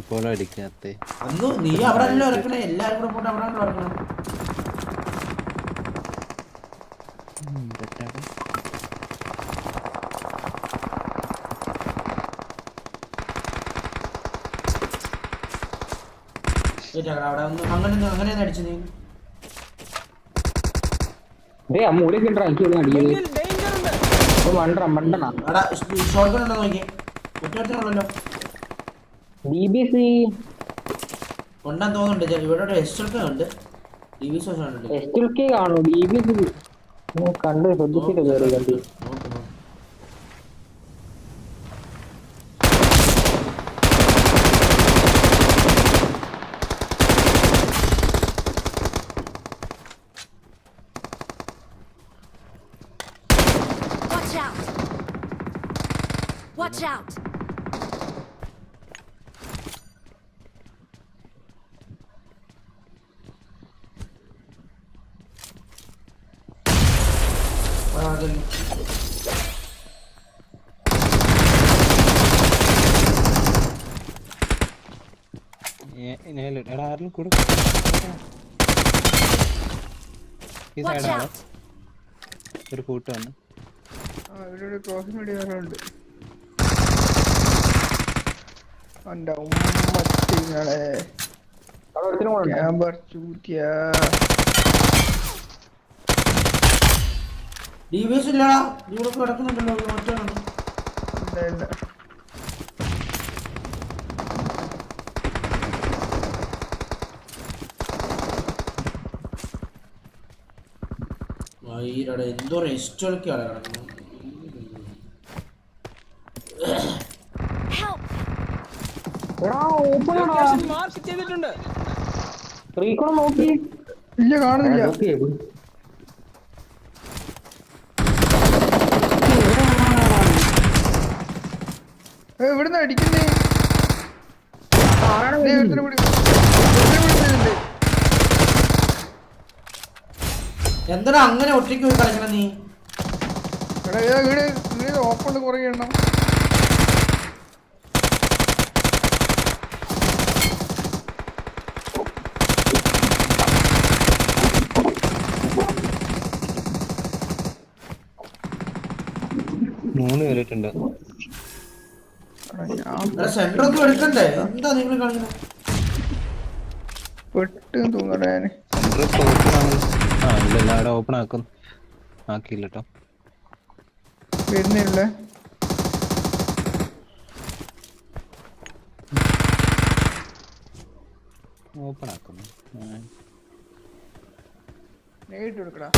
ഇപ്പോൾ അടിക്കാത്തെ അന്ന് നീ അവിടെ അല്ലല്ലോ ഇറക്കണേ എല്ലാരും കൂടെ പോയിട്ട് അവിടെ ഇറക്കണേ അവിടെ ഒന്ന് അങ്ങനെ അങ്ങനെ അടിച്ചു നീ. ഡേ ആ മൂലയ്ക്ക് ഉണ്ടാ എനിക്ക് ഇവിടെ ഇപ്പൊ മണ്ടറ മണ്ടണ എടാ ഷോർട്ട് ഗൺ ഉണ്ടോ നോക്കിയേ. കുറ്റത്തിനുള്ളല്ലോ ഡി ബി സി ഉണ്ടാന്ന് തോന്നുന്നുണ്ട്. ചെ- ഇവിടെ ഒരു എസ് ഉണ്ട് ടി വി ഷോസ് ഉണ്ട് എസ് എൽ കെ കാണൂ ഡി ബി സി കണ്ട് ശ്രദ്ധിച്ചിട്ട് കയറി കണ്ട്. നോക്ക് നോക്ക്. Watch out! Watch out! ആ, അതല്ലേ. എടാ ആരെങ്കിലും കൂടെ ഈ സൈഡാണ് ഒരു കൂട്ട് വന്നു. ആ ഇവിടെ ഒരു ക്രോസിന് വേണ്ടി വരാനുണ്ട് എന്റെ ഉമ്മത്തിങ്ങളെ ക്യാമ്പർ ചൂറ്റിയ ഡി വി എസ് ഇല്ലടാ. നീ ഇവിടെ കിടക്കുന്നുണ്ടല്ലോ. മറ്റേ ഇല്ല ഇല്ല. ഈരടെ എന്തോ എസ്റ്റൊക്കെയാണ് കിടക്കുന്നത്. Help! എടാ ഓപ്പൺ റീക്കോൺ നോക്കി. ഇല്ല കാണുന്നില്ല. അടിക്കുന്നേ. ആരാണ് ദേ, വരുന്നത്? ഒരുത്തനെ പിടി- ഒരുത്തനെ പിടിക്കുന്നുണ്ട്. എന്തിനാ അങ്ങനെ ഒറ്റയ്ക്ക് പോയി കളിക്കണം നീ? എടാ ഇതാ വീട് വീട് ഓപ്പൺ കുറേ എണ്ണം. മൂന്ന് പേരിട്ടുണ്ട് എടാ, ഞാൻ എടാ സെന്റർ ഒന്നും എടുക്കണ്ടേ? എന്താ നിങ്ങൾ കളിക്കുന്നത് പെട്ടെന്ന് തോന്നടാ ഞാൻ. സെന്റർ ഇല്ല അവിടെ ഓപ്പൺ ആക്കും ആക്കിയില്ല കേട്ടോ വരുന്നില്ല ഓപ്പൺ ആക്കുന്നു. നേരിട്ട് കൊടുക്കടാ.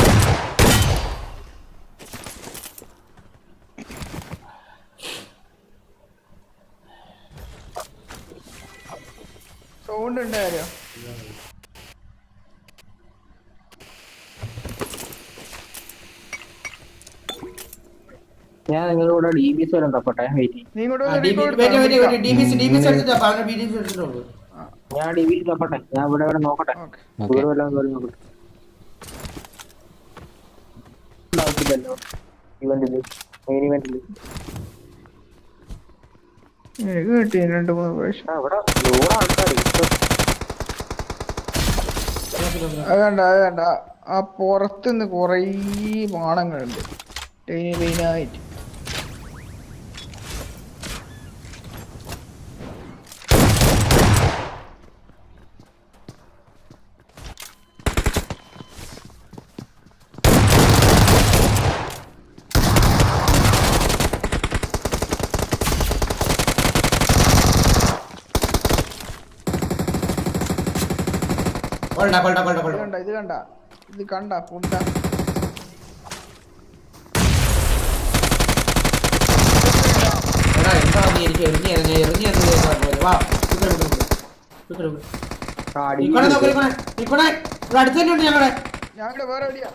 സൗണ്ട് ഉണ്ടായോ ഞാൻ നിങ്ങളുടെ കൂടെ ഡി ബി സി വരാൻ തപ്പട്ടെ വെയിറ്റ്. ഞാൻ ഡി ബി സി തപ്പട്ടെ ഞാൻ ഇവിടെ ഇവിടെ നോക്കട്ടെ. ഇവിടെ വല്ലതും കയറി നോക്കട്ടെ. ഉണ്ടാവത്തില്ലല്ലോ ഇവന്റിൽ മെയിൻ ഇവന്റിൽ കിട്ടി രണ്ട് മൂന്ന് പ്രാവശ്യം. ആ ഇവിടെ നൂറ് ആൾക്കാർ അത് കണ്ട അത് കണ്ട. ആ പുറത്തുനിന്ന് കുറേ ബാണങ്ങളുണ്ട് ലൈന് ലൈനായിട്ട് കൊള്ളടാ, കൊള്ളടാ, കൊള്ളടാ, ഇത് കൊള്ളടാ. കണ്ട ഇത് കണ്ട ഇത് കണ്ട പുണ്ട എടാ, എന്താ നീ എനിക്ക് എറിഞ്ഞ് എറിഞ്ഞ് എറിഞ്ഞ് എറിഞ്ഞ് കേൾക്കാൻ പോലെ. വാ, ഇവിടെ, ഇവിടെ, ഇവിടെ. ഇവിടെ, ഇവിടെ. നിക്കണേ നോക്ക്, നിക്കണേ, നിക്കണേ. ഇവിടെ അടുത്ത് തന്നെയുണ്ട് ഞങ്ങളുടെ ഞാൻ ഇവിടെ വേറെ എവിടെയാ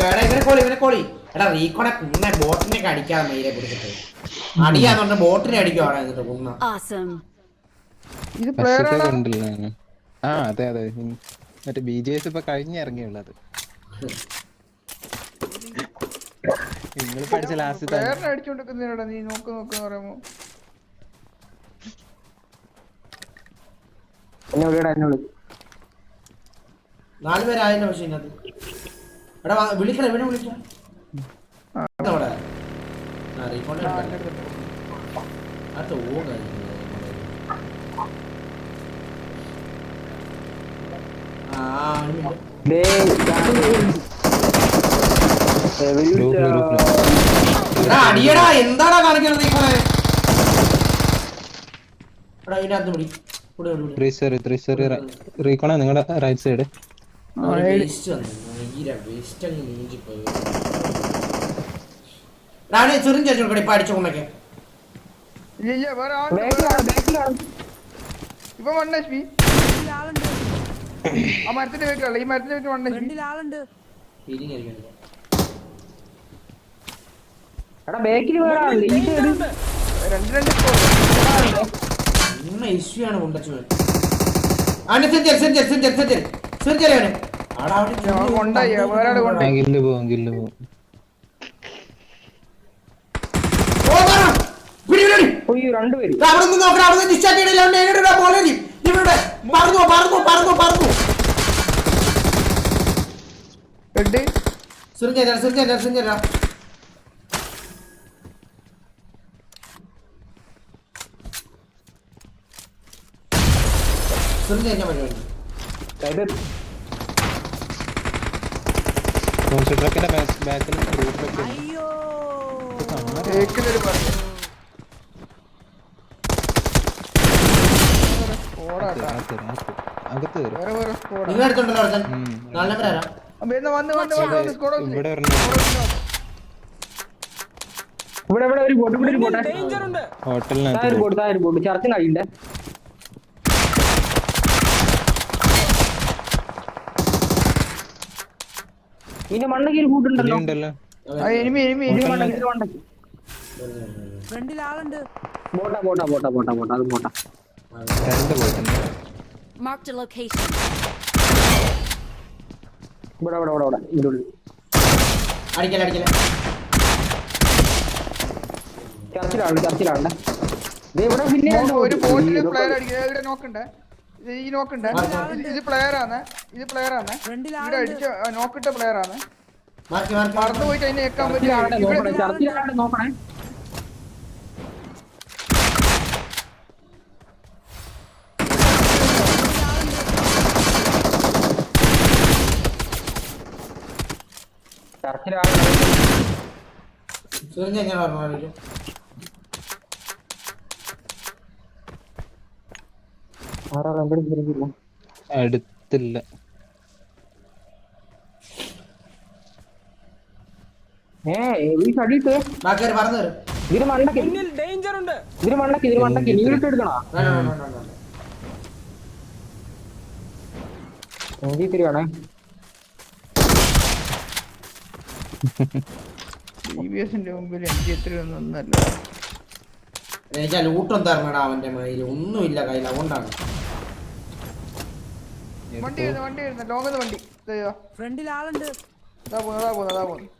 ഞാൻ ഇവനെ കോളി, ഇവനെ കോളി. എടാ, റീക്കോടെ കുന്ന ബോട്ടിനൊക്കെ അടിക്കാതെ മെയിലെ കൊടുത്തിട്ട് അടിയാന്ന് പറഞ്ഞ ബോട്ടിനെ അടിക്കുവാണ് എന്നിട്ട് കുന്ന! ഇത് പ്ലെയർ ഫസ്റ്റത്തെ ആണ് ആ അതെ അതെ. ഉം. മറ്റേ ബി ജെ എസ് ഇപ്പൊ കഴിഞ്ഞിറങ്ങിയുള്ളത് നിങ്ങൾ പഠിച്ച ലാസ്റ്റ് പ്ലെയറിനെ നീ നോക്ക് നോക്ക് പറയുമ്പോ. എന്നെ വിളിയടാ എന്നെ വിളി. നാല് പേരായല്ലോ പക്ഷെ ഇതിനകത്ത്. എടാ വാ, വിളിക്കടാ ഇവിടെ വിളിക്കാം. അടിയടാ എന്താടാ കാണിക്കണത് ഇതിനകത്ത് പിടി. നിങ്ങളുടെ റൈറ്റ് സൈഡ് വേസ്റ്റ് അങ്ങ് റാണി ചെറിയ ചേച്ചി കൊടുക്കണേ ഇപ്പൊ അടിച്ചു കൊണ്ടൊക്കെ ഇല്ല വേറെ ആളുണ്ട്, ആളുണ്ട്. ഇപ്പൊ വൺ എച്ച് പി ആ മരത്തിന്റെ വീട്ടിലുള്ള ഈ മരത്തിന്റെ വീട്ടിൽ വൺ എച്ച് പി ഫീലിംഗ് എടാ ബാക്കിൽ വേറെ ആളുണ്ട് ഈ സൈഡ്. രണ്ട്. രണ്ട്. ഇന്ന ഇഷ്യൂ ആണ് കൊണ്ടച്ചു അവനെ സെഞ്ചർ സെഞ്ചർ സെഞ്ചർ സെഞ്ചർ സെഞ്ചർ അവനെ ആടാ അവിടെ കൊണ്ടായി, വേറെ ആൾ കൊണ്ടായി. ഗില്ല് പോവും ഗില്ല് ഓ കാണാം പിടി പിടി പിടി. പോയി രണ്ടുപേര് ദാ അവിടെ നോക്കണം അവിടെ ഡിസ്ചാർജ് ചെയ്യണില്ല അവനെ എങ്ങോട്ടാ ബോളേരി ഇവിടെ പറന്നു പറന്നു പറന്നു പറന്നു. ഹെഡ് സെഞ്ചർ സെഞ്ചർ സെഞ്ചർ സെഞ്ചർ പരിപാടി? ട്രക്കിന്റെ ബാക്കിൽ റൂട്ടിലൊക്കെ ഏക്കിലൊരു പറഞ്ഞു ഓടാട്ടാ അകത്ത് കയറി വേറെ വേറെ സ്കോഡ് നിങ്ങൾ എടുത്തോണ്ടല്ലോ ഒരുത്തൻ നാല് നമ്പർ ആരാ വന്ന് വന്ന് വന്ന് വന്ന് വന്ന് സ്കോഡ് വന്ന് ഇവിടെ ഇവിടെ ഇവിടെ ഒരു ബോട്ട് ഇവിടെ ഒരു ബോട്ട് ഹോട്ടലിനകത്ത് ഒരു ബോട്ട് ഒരു ബോട്ട് ചർച്ചിന് കഴിയണ്ടേ ഇതിന്റെ മണ്ടയ്ക്ക് ഒരു കൂട്ടുണ്ടല്ലോ ഉണ്ടല്ലോ. ആ എനിമി എനിമി ഇതിന്റെ എനിമി മണ്ടയ്ക്ക് ഇതിന്റെ മണ്ടയ്ക്ക് ബോട്ടാ ബോട്ടാ ബോട്ടാ ബോട്ടാ ബോട്ടാ. അത് ബോട്ടാ. രണ്ട് പോയിട്ടുണ്ട്. Marked a location. ഇവിടെ ഇവിടെ ഇവിടെ ഇവിടെ ഇതിന്റെ ഉള്ളിൽ അടിക്കല അടിക്കല ചർച്ചിലാണ് ചർച്ചിലാണ് ദേ ഇവിടെ പിന്നെ ഒരു. ബോട്ടിൽ പ്ലെയർ അടിക്കുക ഇവിടെ നോക്കണ്ടേ. ഇത് ഈ നോക്കണ്ടേ. ഇത് പ്ലെയർ ആണ് ഇത് പ്ലെയർ ആണ് ഇവിടെ അടിച്ച നോക്കിട്ട പ്ലെയർ ആണ് മാർക്ക് മാർക്ക് മറന്നു പോയിട്ട് അതിനെ നോക്കണേ. പറ്റില്ല ചർച്ചിലാവട്ടെ നോക്കണേ ചർച്ചിലാണ് സുരഞ്ജ ഞാൻ പറഞ്ഞു ആരാ എവിടെ തിരിഞ്ഞില്ല അടുത്തില്ല ഏ ഈ കടിയിട്ട് ബാക്കി പറഞ്ഞു തരും ഇതിന് മണ്ടക്ക് ഇതിന് മണ്ടക്ക് ഇതിന് മണ്ടക്ക്. നീ ഇട്ട് എടുക്കണോ വേണ്ട വേണ്ട വേണ്ട വേണ്ട എനിക്ക് തിരിയാണേ ടി വി എസിന്റെ മുമ്പിൽ എനിക്ക് എത്രയൊന്നും ഒന്നല്ല ആ ലൂട്ടം തരണടാ അവന്റെ മയിൽ ഒന്നുമില്ല കയ്യിൽ അതുകൊണ്ടാണ്. വണ്ടി വരുന്നു വണ്ടി വരുന്നു. ലോങ്ങന്ന് വണ്ടി. ഇതാ ഫ്രണ്ടിൽ ആളുണ്ട്. അതാ പോകുന്നു അതാ പോകുന്നു അതാ പോകുന്നു.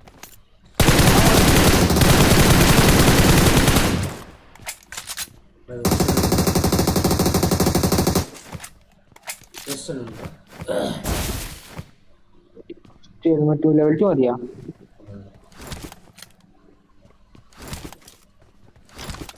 മറ്റു ലെവൽ ടു മതിയാ?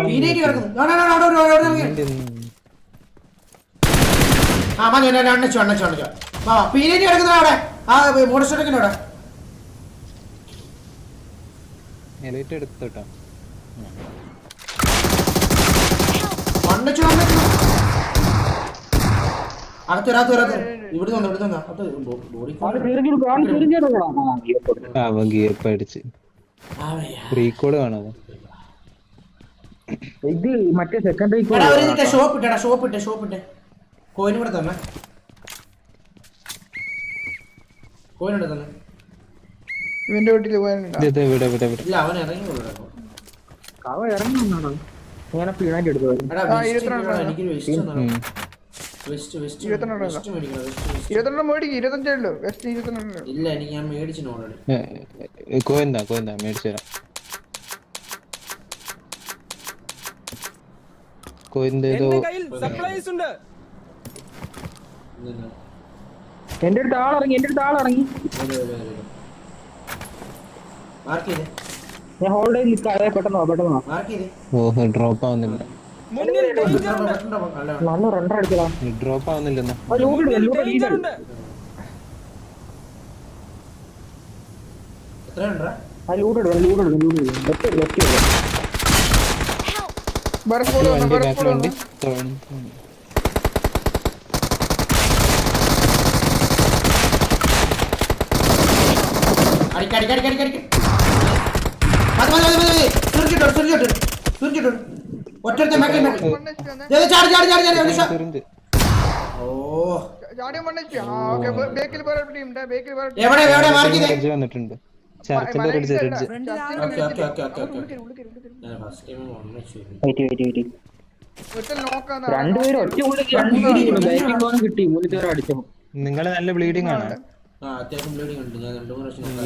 ഒന്നും- ആ, മതി, എന്നെ അണ്ണച്ചു, അണ്ണച്ചു, അണ്ണച്ചു. വാ, വാ, പീനേറ്റ് കിടക്കുന്നെടാ അവിടെ. ആ, മോട്ടോർ സൈക്കിളിന്റെ അവിടെ. എലൈറ്റ് എടുത്തോട്ടോ മണ്ടച്ചു മണ്ടച്ചു അകത്ത് വരാത്ത വരാത്ത ഇവിടെ നിന്ന് ഇവിടെ വന്നു അകത്ത് ബോഡി അവൻ ഗിയർ അടിച്ച് റീകോഡ് കാണാതെ ഇത് മറ്റേ സെക്കൻഡറി ഷോപ്പ് ഇട്ടേടാ ഷോപ്പ് ഇട്ടേ ഷോപ്പ് ഇട്ടേ. കോയിൻ കൂടെ തന്നെ. കോയിൻ കൂടെ തന്നെ. ഇവന്റെ വീട്ടിൽ ഇവിടെ ഇവിടെ ഇവിടെ ഇല്ല അവൻ ഇറങ്ങി അവൻ അവ ഇറങ്ങി വന്നാണോ ഞാൻ പീണായിട്ട് എടുത്തു കോയന്താ കോയന്താ മേടിച്ചു തരാം. കോയിന്റെ എന്റെ അടുത്ത് ആളിറങ്ങി എന്റെ അടുത്ത് ആളിറങ്ങി. മാർക്ക് ചെയ്തേ. ഞാൻ ഹോൾഡേ നിൽക്കാതെ പെട്ടെന്ന് വാ, പെട്ടെന്ന് വാ. ഓഹ് ഡ്രോപ്പ് ആവുന്നില്ല മുന്നിൽ ഡേഞ്ചർ ഉണ്ട് നല്ല റണ്ടർ അടിച്ചതാ. ഡ്രോപ്പ് ആവുന്നില്ലെന്നാ ലൂട്ട് ലൂട്ട് ലീഡർ എത്ര ഉണ്ടാ ആ ലൂട്ട് എടുക്കണം ലൂട്ട് എടുക്കണം ലൂട്ട് എടുക്കണം ലെഫ്റ്റ് ലെഫ്റ്റ് സ്കോഡ് വന്നു? വണ്ടി ബാക്കിൽ വണ്ടി വന്നു ഉം. അടിക്ക അടിക്ക അടിക്ക അടിക്ക അടിക്ക മതി മതി മതി മതി. സുരിച്ചിട്ടോ സുരിച്ചിട്ടോ സുരിച്ചിട്ടോ ഒറ്റത്തെ മേക്കൽ മേക്കൽ മണ്ണേച്ച് വന്നേ ദേ, ദേ, ചാടി ചാടി ചാടി ചാടി ഒരു ഷോ- ചെറുത് ഓ. ചാടിയ മണ്ണേച്ച് ആ ഓക്കെ ബേക്കിൽ വേറെ ടീം ഉണ്ട് ബേക്കിൽ വേറെ team. എവിടെ എവിടെ മാർക്ക് ചെയ്തേ? വന്നിട്ടുണ്ട്. ചർച്ചിന്റെ ഒരു. Okay okay okay okay okay ഞാൻ first time wait wait wait രണ്ടുപേരും ഒറ്റ ഉള്ളിൽ കിട്ടി. മൂന്നിട്ട് പേരെ അടിച്ചു നിങ്ങൾ നല്ല ബ്ലീഡിങ് ആണ്.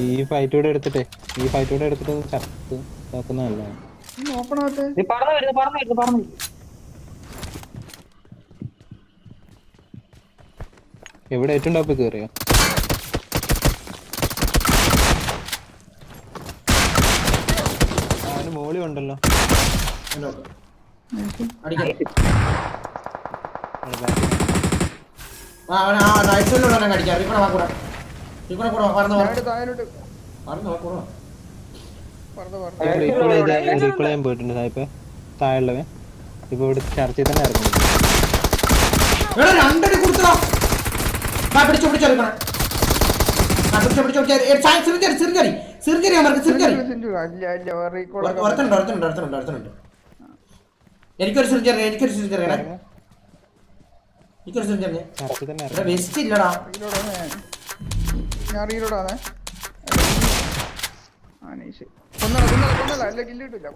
ഈ ഫൈറ്റ് കൂടെ എടുത്തിട്ടേ ഈ ഫൈറ്റ് കൂടെ എടുത്തിട്ട് ചത്ത് നോക്കുന്നതല്ല. എവിടെ ഏറ്റവും ടോപ്പിൽ കയറിയോ അവന് മോളി ഉണ്ടല്ലോ. അടിക്കാം ഇവിടെ കൂടെ കൂടെ കൂടെ. പറഞ്ഞു പറഞ്ഞു റീകോൾ ചെയ്യാൻ പോയിട്ടുണ്ട് സായിപ്പേ താഴെയുള്ളവൻ ഇപ്പൊ ഇവിടെ ചർച്ചയിൽ തന്നെ ഇറങ്ങുന്നു രണ്ടടി കൊടുത്തോ പിടിച്ചു പിടിച്ചു എടുക്കണം പിടിച്ചു പിടിച്ചു പിടിച്ചു സിറിഞ്ചറി സിറിഞ്ചറി സിറിഞ്ചറി അവർക്ക് സിറിഞ്ചറി ഒരുത്തുണ്ട് ഒരുത്തുണ്ട് ഒരുത്തുണ്ട് ഒരുത്തുണ്ട് എനിക്കൊരു സിറിഞ്ചറി എനിക്കൊരു സിറിഞ്ചറി എനിക്കൊരു സിറിഞ്ചറി ഇറങ്ങും വെസ്റ്റ് ഇല്ലടാ ഞാൻ റീലോഡ് ആണേ ആ നൈസ് അല്ല കില്ല് കിട്ടില്ല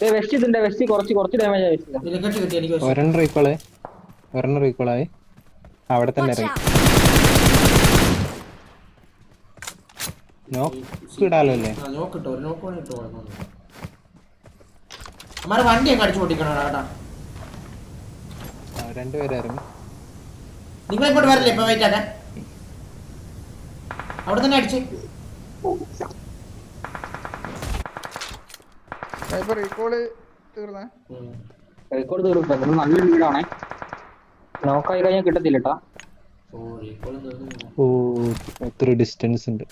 ഏ വെസ്റ്റ് ഇതിന്റെ വെസ്റ്റ് കുറച്ച് കുറച്ച് ഡാമേജ് ആയി വെസ്റ്റ് ഇതിൽ കിട്ടി എനിക്ക് ഒരെണ്ണം റീകോളായി ഒരെണ്ണം ആയി. അവിടെ തന്നെ ഇറങ്ങി! നോക്ക് ഇടാലോ അല്ലേ? ആ നോക്കിട്ടോ ഒരു നോക്ക് കൂടി ഇട്ടോ? അമ്മാരെ വണ്ടി അങ്ങ് അടിച്ചു പൊട്ടിക്കണോ കേട്ടാ ആ, രണ്ടുപേരും ഇറങ്ങി നിങ്ങൾ ഇങ്ങോട്ട് വരല്ലേ? ഇപ്പൊ വെയിറ്റ് ആക്കാൻ. അവിടെ തന്നെ അടിച്ച്. റീകോൾ തീർന്നേ? തീർക്കും നല്ല ലീഡാണേ നോക്കായി കഴിഞ്ഞാൽ കിട്ടത്തില്ല കേട്ടാ ഓ ഡിസ്റ്റൻസ് ഉണ്ട്.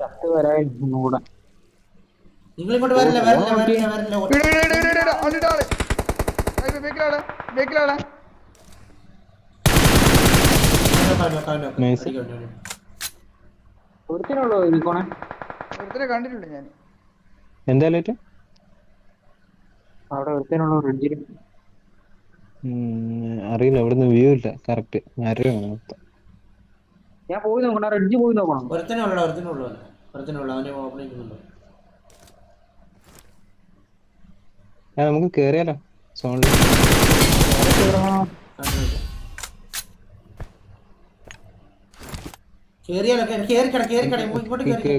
ചത്ത് വരാൻ ഒന്നുകൂടെ നിങ്ങൾ ഇങ്ങോട്ട് വരില്ല? വരില്ല? വരില്ല? വരില്ല? ബേക്കിലാണ് ബേക്കിലാണ് നോക്കാം, നോക്കാം, നോക്കാം. Nice. അടിക്കാം, അടിക്കാം. ഒരുത്തിനുള്ളൂ നിക്കോണേ ഒരുത്തരെ കണ്ടിട്ടുണ്ട് ഞാൻ എന്തായാലും ഏറ്റവും? അവിടെ ഒരുത്തിനുള്ള ഫ്രിഡ്ജിൽ ഉം, അറിയില്ല ഇവിടുന്ന് വ്യൂ ഇല്ല. കറക്റ്റ് മരമാണ് മൊത്തം. ഞാൻ പോയി നോക്കണം. റെഡ് പോയി നോക്കണം. ഒരുത്തനേ ഉള്ളൂ ഒരുത്തനേ ഉള്ളൂ അവന്. ഒരുത്തനേ അവനെ ഓപ്പൺ ചെയ്യുന്നുണ്ട്? ആ നമുക്ക് കേറിയാലോ. സോണിൽ കേറിയാലോ കേറി കേറിക്കട കേറിക്കട. ഇങ്ങോട്ട് കേറി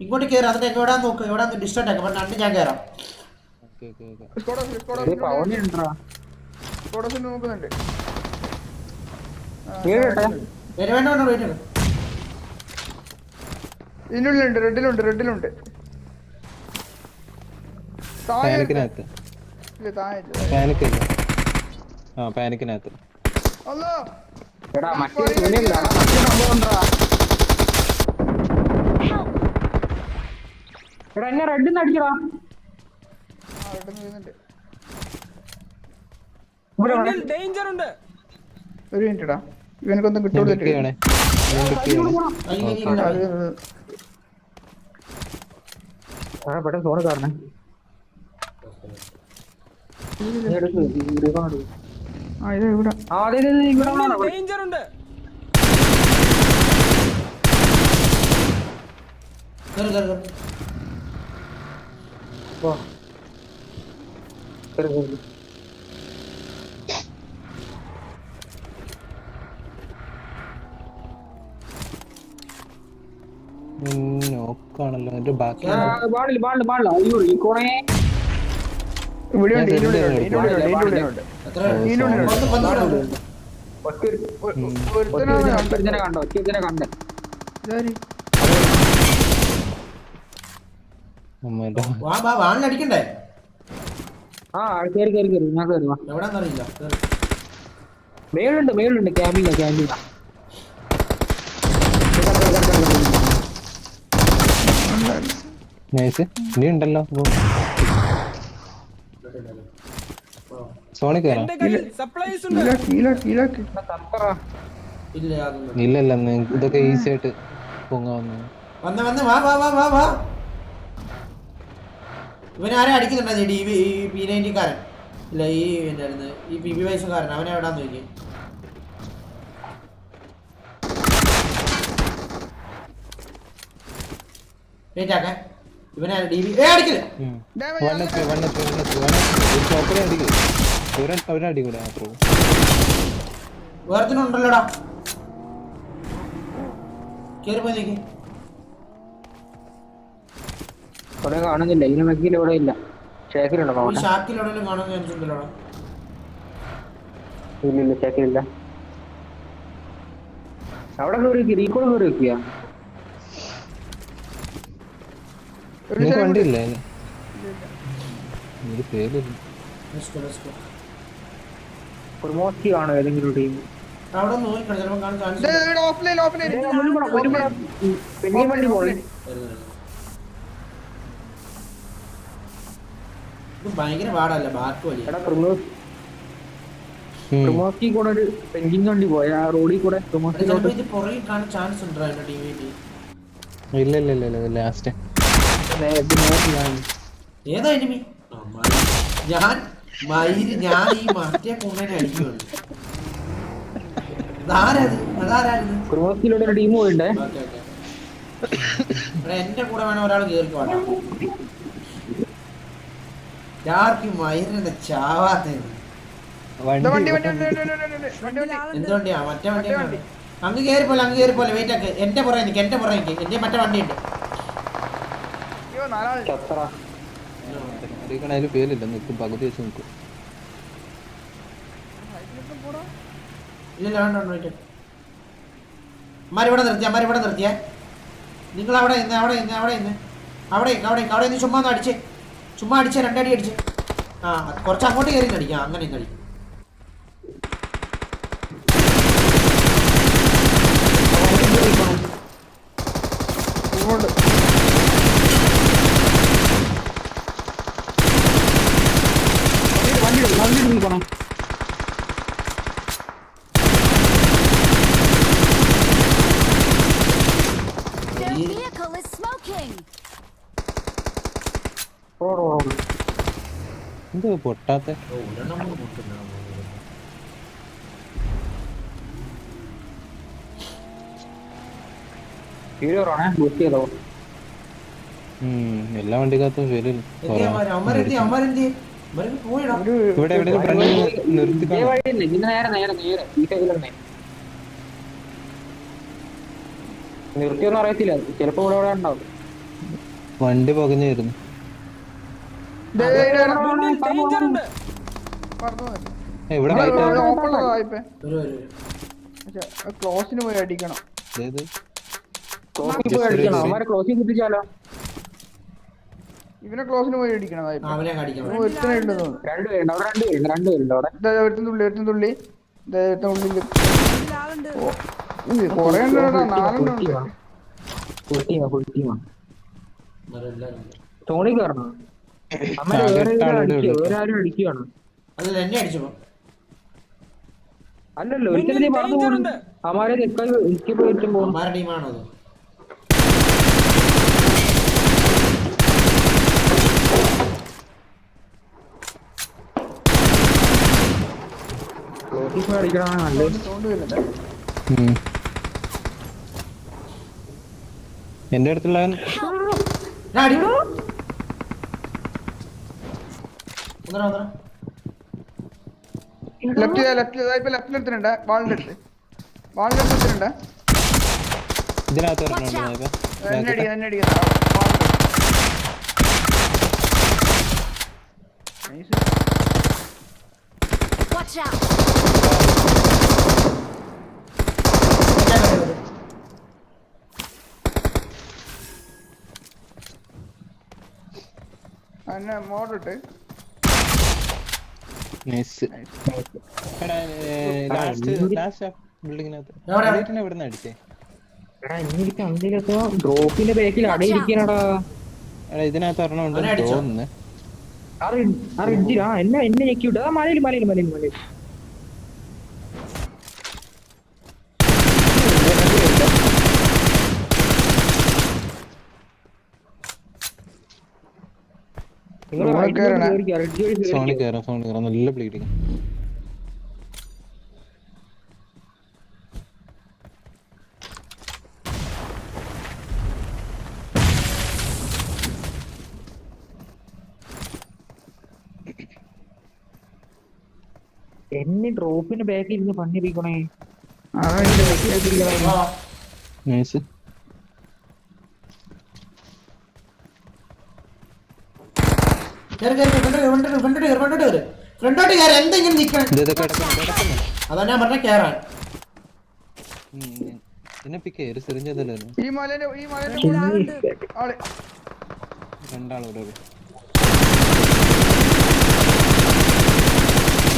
ഇങ്ങോട്ട് കേറി അതിന്റെ എവിടെ നോക്ക് എവിടെ ഡിസ്റ്റർട്ട് ആക്കാം. രണ്ട് ഞാൻ കേറാം. നോക്കുന്നുണ്ട്. വേണ്ട വേണ്ട വെയിറ്റ് ഇതിനുള്ളിലുണ്ട് റെഡിലുണ്ട് റെഡിലുണ്ട്. പാനിക്കിനകത്ത് പാനിക്കില്ല ആ പാനിക്കിനകത്ത് അല്ലോ എടാ മറ്റേ മറ്റേ സംഭവം ഉണ്ടാ? എടാ എന്നെ റെഡിൽ നിന്ന് അടിക്കടാ ഡേഞ്ചർ ഉണ്ട്. ഒരു മിനിറ്റ് ഇടാ ഇവനക്കൊന്നും കിട്ടൂല പെട്ടെന്ന് സോണ് കാരണം ആ ഇത് ഇവിടെ. ഡേഞ്ചർ ഉണ്ട്. കേറ് കേറ് കേറ്. വാ എടുക്കുന്നു നോക്കാണല്ലോ. എന്റെ ബാക്കി പാടില്ല പാടില്ല പാടില്ല. അയ്യോ ഈ കുറേ ഒരുത്തനെ കണ്ടോ ഒരുത്തനെ കണ്ടേ വാണിലടിക്കണ്ടേ ആ കേറി കേറി കേറി ഞാൻ കേറി വാ. എവിടാന്നറിയില്ല മേളുണ്ട് മേളുണ്ട് ക്യാമ്പിങ്ങാ ക്യാമ്പിങ്ങാ നൈസ്. നീ ഉണ്ടല്ലോ സോണി ഇല്ല ഇല്ല ഇതൊക്കെ ഈസി ആയിട്ട് പൊങ്ങാവുന്നു വന്ന് വന്ന് വാ വാ വാ വാ വാ. ഇവനാരും അടിക്കുന്നുണ്ടായിരുന്നു? ഡി ഈ പി നയന്റിക്കാരൻ ഇല്ല ഈ എന്തായിരുന്നു ഈ പി ബി വയസ്സുകാരൻ അവനെ എവിടാന്ന് നോക്കി ഏറ്റാക്കാൻ ഇവനെ ഡി വി ഏ അടിക്കില്ല. വേറെ ഉണ്ടല്ലോടാ? കേറി പോയി നോക്കി. ഇവിടെ കാണുന്നില്ല. ഇതിന് മെക്കിൽ ഇവിടെ ഇല്ല. ഷേക്കിലുണ്ടോ ഷാക്കിലെവിടെയും കാണുന്ന ചാൻസുണ്ടല്ലോ ഇല്ല ഷേക്കിലില്ല. അവിടെ കയറി വെക്കുക റീകോൾ കയറി വെക്കുക വണ്ടി ഇല്ല. ഏതെങ്കിലും ടീം? വണ്ടി ഭയങ്കര പാടല്ല വലിയ. പ്രൊമോക്കി കൂടെ ഒരു വണ്ടി പോയ? ആ റോഡിൽ കൂടെ ചിലപ്പോൾ പ്രൊമോഷനിലോട്ട് ഇത് പുറകിൽ കാണാൻ ചാൻസ് ഉണ്ടോ എന്റെ ടീമിൽ ഇല്ല ഇല്ല ഇല്ല ഇല്ല ലാസ്റ്റ് ഏതാ എനിമി ഞാൻ മയിൽ ഞാൻ ഈ മറ്റേ കുണ്ണനെ ടീം പോയിണ്ടേ? എന്റെ കൂടെ വേണം ഒരാൾ കേറിക്കോ ആർക്കും മയിലിനെ ചാവാത്തത് വണ്ടി വണ്ടി വണ്ടി വണ്ടി വണ്ടി വണ്ടി വണ്ടി വണ്ടി വണ്ടി എന്ത് വണ്ടിയാ? മറ്റേ വണ്ടി. അങ്ങ് കയറിപ്പോലെ അങ്ങ് കയറിപ്പോലെ വെയിറ്റ് ആക്ക്. എന്റെ പുറകെ നിൽക്ക് എന്റെ പുറകെ നിൽക്ക് എന്റെ മറ്റേ വണ്ടി ഉണ്ട് അയ്യോ നാലാൾ ചത്തറ അറിയിക്കണ അതിൽ പേരില്ല. നിൽക്കും പകുതി വെച്ച് നിൽക്കും ഇല്ല വേണ്ട വേണ്ട വെയിറ്റ് നിർത്തിയ നിർത്തിയേ നിങ്ങൾ അവിടെ ഇന്ന് അവിടെ ഇന്ന് അവിടെ ഇന്ന് അവിടെ ഇന്ന്, അവിടെ ഇന്ന്, അവിടെ ഇന്ന് ചുമ്മാ ഒന്ന് അടിച്ചേ. ചുമ്മാ അടിച്ച രണ്ടടി അടിച്ച്. ആ കുറച്ച് അങ്ങോട്ട് കയറി അടിക്കാം അങ്ങനെ ഇന്ന് അടി ഇങ്ങോട്ട്. എന്ത് പൊട്ടാത്ത? എല്ലാ വണ്ടിക്കകത്തും ഫെയിലും ഇവിടെ എവിടെ നിർത്തി നിർത്തിയൊന്നും അറിയത്തില്ല. ചിലപ്പോ ഇവിടെ ഉണ്ടാവും. വണ്ടി പകഞ്ഞായിരുന്നു ക്ലോസിന് പോയി അടിക്കണം ക്ലോസിന് പോയി അടിക്കണം അവന്മാരെ ക്ലോസിൽ കുത്തിച്ചാലോ ഇവനെ ക്ലോസിന് പോയി അടിക്കണം ഒരുത്തനുണ്ടെന്ന് രണ്ടുപേരുണ്ട് അവിടെ രണ്ടുപേരുണ്ട് രണ്ടുപേരുണ്ട് അവിടെ ഒരുത്തൻ തുള്ളി ഒരുത്തൻ തുള്ളി തുള്ളിൽ കൊറേ ഉണ്ട് നാലെണ്ണം ഉണ്ട് ടോണി കയറണം അല്ലല്ലോ ഒരിക്കലും നീ അമാരെ എനിക്ക് പോയിട്ടും ടീമാണോ അത്? നല്ലത്. സൗണ്ട് വരുന്നുണ്ട് എന്റെ അടുത്തുള്ള ലെഫ്റ്റ് ലെഫ്റ്റ് ഇപ്പൊ ലെഫ്റ്റിൽ എടുത്തിട്ടുണ്ട്. വാളിന്റെ അടുത്ത്. വാളിന്റെ അടുത്ത് എടുത്തിട്ടുണ്ട്. ഇതിനകത്ത് Watch ഡ്രോപ്പിന്റെ ബാക്കിൽ അടയിരിക്കണടാ എടാ ഇതിനകത്ത് ഒരെണ്ണം? തോന്നുന്നു എന്നെ എന്നെ ഞെക്കി വിട്ടു ആ മലയിൽ മലയിൽ മലയിൽ മലയിൽ സോണി. കയറാം സോണി കയറാം നല്ല ബ്ലീഡിങ് എന്നെ ഡ്രോപ്പിന്റെ ബാക്കിൽ ഇരുന്ന് പണിയിരിക്കണേ നൈസ് കേറി കേറി ഫ്രണ്ടോട്ട് കേറി എന്തെങ്കിലും നിൽക്കണം അതാ ഞാൻ പറഞ്ഞ കേറാൻ. എന്നെ പിക്ക് ഒരു സിറിഞ്ച് അതല്ലേ ഈ മലേന്റെ ഈ മലേന്റെ ആൾ. രണ്ടാളോടെ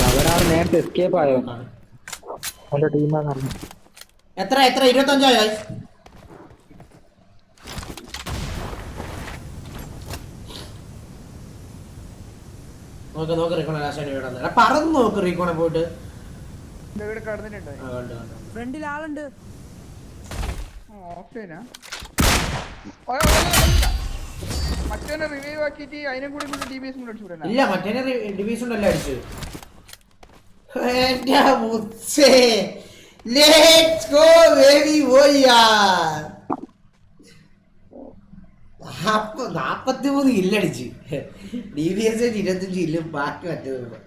അവരാണ് നേരത്തെ എസ്കേപ്പ് ആയോ? എത്ര എത്ര? ഇരുപത്തഞ്ചോ നോക്ക് നോക്ക് റീക്കോണെ ലാസ്റ്റ് വീട് എടാ പറന്ന് നോക്ക് റീക്കോണെ പോയിട്ട്. ദേ കടന്നിട്ടുണ്ട്. ഫ്രണ്ടിൽ ആളുണ്ട്. മറ്റേനെ മറ്റേ റിവൈവ് ആക്കിയിട്ട് അതിനും കൂടി അടിച്ചു ഇല്ല മറ്റേനെ ഉണ്ടല്ലോ അടിച്ചു. മുത്തേ. ലെറ്റ്സ് ഗോ ബേബി നാപ്പത്തി മൂന്ന് കില്ലടിച്ച് ഡി ബി എസ് ഇരുപത്തഞ്ച് ഇല്ലും ബാക്കി മറ്റേത്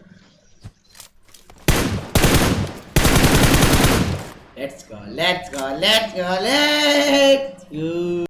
let's go let's go let's go let's go